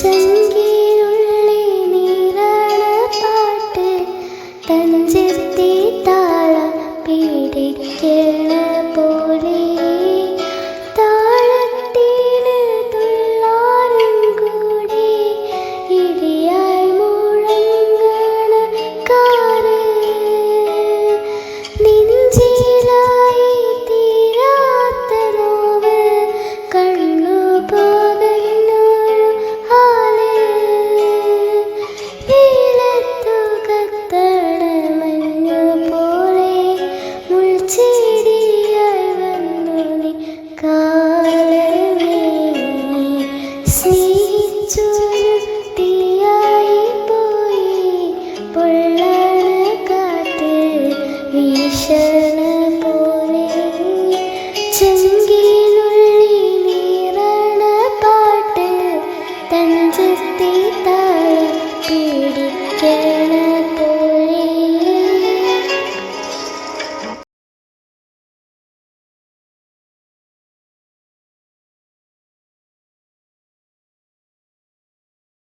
ചെങ്കീരുള്ളി നീരാണ പാട്ട് തഞ്ചിത്തി താള പീഡിക്കേ 滴滴答